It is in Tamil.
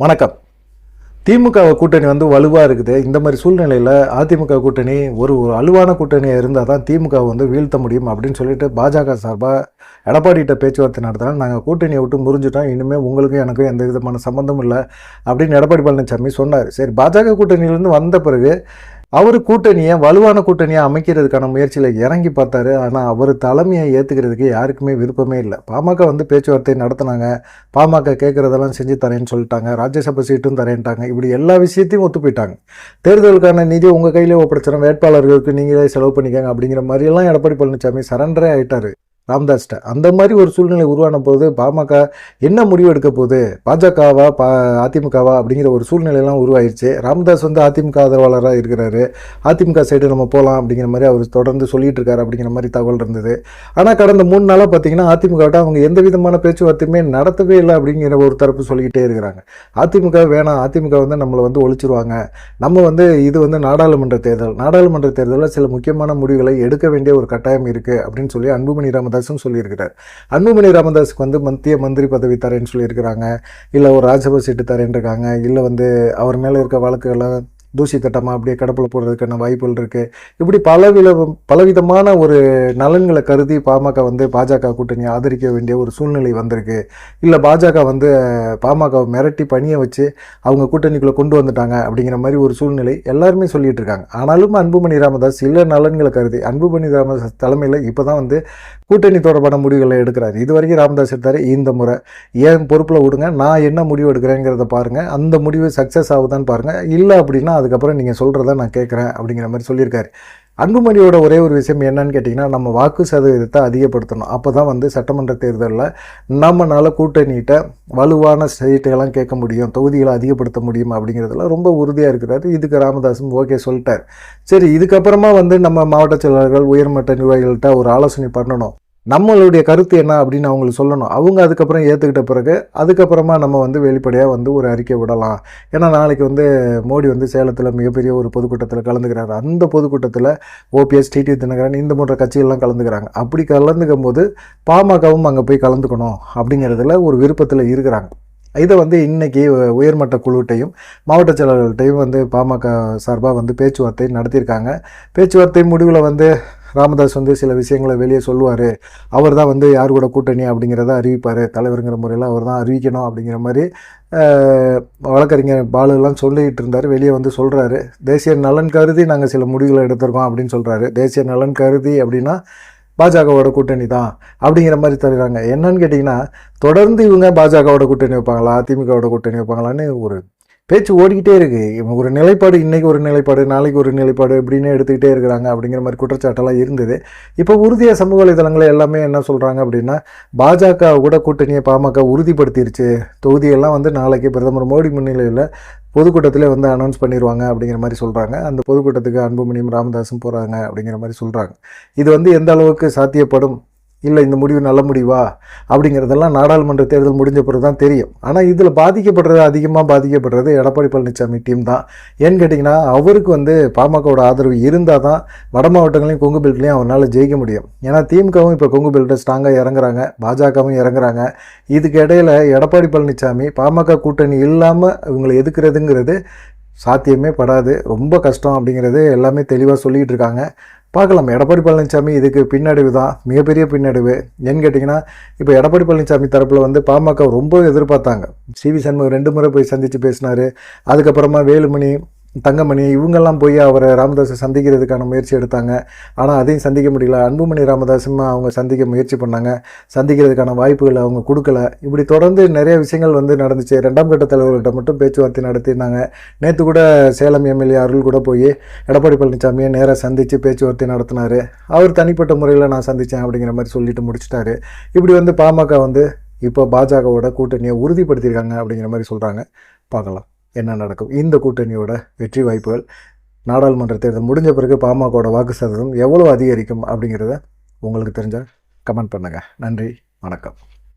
வணக்கம். திமுக கூட்டணி வந்து வலுவாக இருக்குது. இந்த மாதிரி சூழ்நிலையில் அதிமுக கூட்டணி ஒரு ஒரு வலுவான கூட்டணியாக இருந்தால் தான் திமுக வந்து வீழ்த்த முடியும் அப்படின்னு சொல்லிட்டு பாஜக சார்பாக எடப்பாடிகிட்ட பேச்சுவார்த்தை நடத்தினாலும் நாங்கள் கூட்டணியை விட்டு முறிஞ்சிட்டோம். இனிமேல் உங்களுக்கும் எனக்கும் எந்த விதமான சம்மந்தமும் இல்லை அப்படின்னு எடப்பாடி பழனிசாமி சொன்னார். சரி பாஜக கூட்டணியிலேருந்து வந்த பிறகு அவர் கூட்டணியை வலுவான கூட்டணியை அமைக்கிறதுக்கான முயற்சியில் இறங்கி பார்த்தாரு. ஆனால் அவர் தலைமையை ஏற்றுக்கிறதுக்கு யாருக்குமே விருப்பமே இல்லை. பாமக வந்து பேச்சுவார்த்தை நடத்தினாங்க. பாமக கேட்குறதெல்லாம் செஞ்சு தரேன்னு சொல்லிட்டாங்க. ராஜ்யசபா சீட்டும் தரேன்ட்டாங்க. இப்படி எல்லா விஷயத்தையும் ஒத்து போயிட்டாங்க. தேர்தலுக்கான நிதி உங்கள் கையிலே ஒப்படைச்சிடும் வேட்பாளர்களுக்கு நீங்களே செலவு பண்ணிக்கங்க அப்படிங்கிற மாதிரியெல்லாம் எடப்பாடி பழனிசாமி சரண்டரே ஆகிட்டார் ராம்தாஸ்ட்ட அந்த மாதிரி ஒரு சூழ்நிலை உருவான போது பாமக என்ன முடிவு எடுக்க போகுது? பாஜகவா பா அதிமுகவா அப்படிங்கிற ஒரு சூழ்நிலையெல்லாம் உருவாயிருச்சு. ராமதாஸ் வந்து அதிமுக ஆதரவாளராக இருக்கிறாரு. அதிமுக சைடு நம்ம போகலாம் அப்படிங்கிற மாதிரி அவர் தொடர்ந்து சொல்லிட்டு இருக்காரு அப்படிங்கிற மாதிரி தகவல் இருந்தது. ஆனால் கடந்த மூணு நாளாக பார்த்தீங்கன்னா அதிமுகவிட்ட அவங்க எந்த விதமான பேச்சுவார்த்தையுமே நடத்தவே இல்லை அப்படிங்கிற ஒரு தரப்பு சொல்லிக்கிட்டே இருக்கிறாங்க. அதிமுக வேணாம். அதிமுக வந்து நம்மளை வந்து ஒழிச்சிருவாங்க. நம்ம வந்து இது வந்து நாடாளுமன்ற தேர்தல். நாடாளுமன்ற தேர்தலில் சில முக்கியமான முடிவுகளை எடுக்க வேண்டிய ஒரு கட்டாயம் இருக்குது அப்படின்னு சொல்லி அன்புமணி ராமதாஸும் சொல்லியிருக்கிறார். அன்புமணி ராமதாஸுக்கு வந்து மத்திய மந்திரி பதவி தரேன்னு சொல்லியிருக்கிறாங்க. இல்லை ஒரு ராஜ்யசபா சீட்டு தரேன்னு இருக்காங்க இல்லை வந்து அவர் மேலே இருக்க வழக்குகளை தூசி தட்டமாக அப்படியே கடப்பில் போடுறதுக்கான வாய்ப்புகள் இருக்குது இப்படி பலவித பலவிதமான ஒரு நலன்களை கருதி பாமக வந்து பாஜக கூட்டணியை ஆதரிக்க வேண்டிய ஒரு சூழ்நிலை வந்திருக்கு. இல்லை பாஜக வந்து பாமகவை மிரட்டி பணியை வச்சு அவங்க கூட்டணிக்குள்ளே கொண்டு வந்துட்டாங்க அப்படிங்கிற மாதிரி ஒரு சூழ்நிலை எல்லாருமே சொல்லிட்டு இருக்காங்க. ஆனாலும் அன்புமணி ராமதாஸ் சில நலன்களை கருதி அன்புமணி ராமதாஸ் தலைமையில் இப்போ தான் வந்து கூட்டணி தொடர்பான முடிவுகளை எடுக்கிறார். இது வரைக்கும் ராமதாஸ் எடுத்தார் இந்த முறை. ஏன் பொறுப்பில் விடுங்க நான் என்ன முடிவு எடுக்கிறேங்கிறத பாருங்கள் அந்த முடிவு சக்ஸஸ் ஆகுதான்னு பாருங்கள் இல்லை அப்படின்னா அதுக்கப்புறம் நீங்கள் சொல்கிறத நான் கேட்குறேன் அப்படிங்கிற மாதிரி சொல்லியிருக்காரு. அன்புமணியோட ஒரே ஒரு விஷயம் என்னன்னு கேட்டிங்கன்னா நம்ம வாக்கு சதவீதத்தை அதிகப்படுத்தணும். அப்போ தான் வந்து சட்டமன்ற தேர்தலில் நம்மளால் கூட்டணிகிட்ட வலுவான சீட்டுகள்லாம் கேட்க முடியும் தொகுதிகளை அதிகப்படுத்த முடியும் அப்படிங்கிறதுல ரொம்ப உறுதியாக இருக்கிறாரு. இதுக்கு ராமதாஸும் ஓகே சொல்லிட்டார். சரி இதுக்கப்புறமா வந்து நம்ம மாவட்ட செயலாளர்கள் உயர்மட்ட நிர்வாகிகள்கிட்ட ஒரு ஆலோசனை பண்ணணும். நம்மளுடைய கருத்து என்ன அப்படின்னு அவங்களுக்கு சொல்லணும். அவங்க அதுக்கப்புறம் ஏற்றுக்கிட்ட பிறகு அதுக்கப்புறமா நம்ம வந்து வெளிப்படையாக வந்து ஒரு அறிக்கை விடலாம். ஏன்னா நாளைக்கு வந்து மோடி வந்து சேலத்தில் மிகப்பெரிய ஒரு பொதுக்கூட்டத்தில் கலந்துக்கிறாரு. அந்த பொதுக்கூட்டத்தில் ஓபிஎஸ் டிடி தினகரன் இந்த போன்ற கட்சிகள்லாம் கலந்துக்கிறாங்க. அப்படி கலந்துக்கும் போது பாமகவும் அங்கே போய் கலந்துக்கணும் அப்படிங்கிறதுல ஒரு விருப்பத்தில் இருக்கிறாங்க. இதை வந்து இன்றைக்கி உயர்மட்ட குழுட்டையும் மாவட்ட செயலாளர்கள்ட்டையும் வந்து பாமக சார்பாக வந்து பேச்சுவார்த்தை நடத்தியிருக்காங்க. பேச்சுவார்த்தை முடிவில் வந்து ராமதாஸ் வந்து சில விஷயங்களை வெளியே சொல்லுவார். அவர் தான் வந்து யார் கூட கூட்டணி அப்படிங்கிறத அறிவிப்பார். தலைவருங்கிற முறையில் அவர் தான் அறிவிக்கணும் அப்படிங்கிற மாதிரி வழக்கறிஞர் பாலுலாம் சொல்லிகிட்டு இருந்தார். வெளியே வந்து சொல்கிறாரு தேசிய நலன் கருதி நாங்கள் சில முடிவுகளை எடுத்திருக்கோம் அப்படின்னு சொல்கிறாரு தேசிய நலன் கருதி அப்படின்னா பாஜகவோட கூட்டணி தான் அப்படிங்கிற மாதிரி தருகிறாங்க. என்னன்னு கேட்டிங்கன்னா தொடர்ந்து இவங்க பாஜகவோட கூட்டணி வைப்பாங்களா அதிமுகவோட கூட்டணி வைப்பாங்களான்னு ஒரு பேச்சு ஓடிக்கிட்டே இருக்கு. ஒரு நிலைப்பாடு இன்னைக்கு ஒரு நிலைப்பாடு நாளைக்கு ஒரு நிலைப்பாடு இப்படின்னு எடுத்துக்கிட்டே இருக்கிறாங்க அப்படிங்கிற மாதிரி குற்றச்சாட்டெல்லாம் இருந்தது. இப்போ உறுதியாக சமூக வலைதளங்கள் எல்லாமே என்ன சொல்கிறாங்க அப்படின்னா பாஜக கூட கூட்டணியை பாமக உறுதிப்படுத்திருச்சு. தொகுதியெல்லாம் வந்து நாளைக்கு பிரதமர் மோடி முன்னிலையில் பொதுக்கூட்டத்தில் வந்து அனௌன்ஸ் பண்ணிடுவாங்க அப்படிங்கிற மாதிரி சொல்கிறாங்க அந்த பொதுக்கூட்டத்துக்கு அன்புமணியும் ராமதாஸும் போகிறாங்க அப்படிங்கிற மாதிரி சொல்கிறாங்க இது வந்து எந்த அளவுக்கு சாத்தியப்படும்? இல்லை இந்த முடிவு நல்ல முடிவா? அப்படிங்கிறதெல்லாம் நாடாளுமன்ற தேர்தல் முடிஞ்ச பிறகு தான் தெரியும். ஆனால் இதில் பாதிக்கப்படுறது அதிகமாக பாதிக்கப்படுறது எடப்பாடி பழனிசாமி டீம் தான். ஏன்னு கேட்டிங்கன்னா அவருக்கு வந்து பாமகவோட ஆதரவு இருந்தால் தான் வட மாவட்டங்களையும் கொங்கு பெல்ட்லையும் அவனால் ஜெயிக்க முடியும். ஏன்னா திமுகவும் இப்போ கொங்கு பெல்ட்டை ஸ்ட்ராங்காக இறங்குறாங்க பாஜகவும் இறங்குறாங்க. இதுக்கு இடையில எடப்பாடி பழனிசாமி பாமக கூட்டணி இல்லாமல் இவங்களை எதுக்குறதுங்கிறது சாத்தியமே படாது. ரொம்ப கஷ்டம் அப்படிங்கிறது எல்லாமே தெளிவாக சொல்லிகிட்டு இருக்காங்க. பார்க்கலாம். எடப்பாடி பழனிசாமி இதுக்கு பின்னடைவு தான். மிகப்பெரிய பின்னடைவு. ஏன்னு கேட்டிங்கன்னா இப்போ எடப்பாடி பழனிசாமி தரப்பில் வந்து பாமக ரொம்ப எதிர்பார்த்தாங்க. சிவி சண்முகம் ரெண்டு முறை போய் சந்தித்து பேசினார். அதுக்கப்புறமா வேலுமணி தங்கமணி இவங்கெல்லாம் போய் அவரை ராமதாஸை சந்திக்கிறதுக்கான முயற்சி எடுத்தாங்க. ஆனால் அதையும் சந்திக்க முடியல. அன்புமணி ராமதாஸும் அவங்க சந்திக்க முயற்சி பண்ணாங்க. சந்திக்கிறதுக்கான வாய்ப்புகள் அவங்க கொடுக்கல. இப்படி தொடர்ந்து நிறைய விஷயங்கள் வந்து நடந்துச்சு. ரெண்டாம் கட்ட தலைவர்கள்ட்ட மட்டும் பேச்சுவார்த்தை நடத்தினாங்க நேற்று கூட சேலம் எம்எல்ஏ அருள் கூட போய் எடப்பாடி பழனிசாமியை நேராக சந்தித்து பேச்சுவார்த்தை நடத்தினார். அவர் தனிப்பட்ட முறையில் நான் சந்தித்தேன் அப்படிங்கிற மாதிரி சொல்லிட்டு முடிச்சிட்டாரு. இப்படி வந்து பாமக வந்து இப்போ பாஜகவோட கூட்டணியை உறுதிப்படுத்தியிருக்காங்க அப்படிங்கிற மாதிரி சொல்கிறாங்க பார்க்கலாம். என்ன நடக்கும். இந்த கூட்டணியோட வெற்றி வாய்ப்புகள் நாடாளுமன்ற தேர்தல் முடிஞ்ச பிறகு பாமகவோட வாக்கு சதவீதம் எவ்வளோ அதிகரிக்கும் அப்படிங்கிறத உங்களுக்கு தெரிஞ்சால் கமெண்ட் பண்ணுங்கள் நன்றி. வணக்கம்.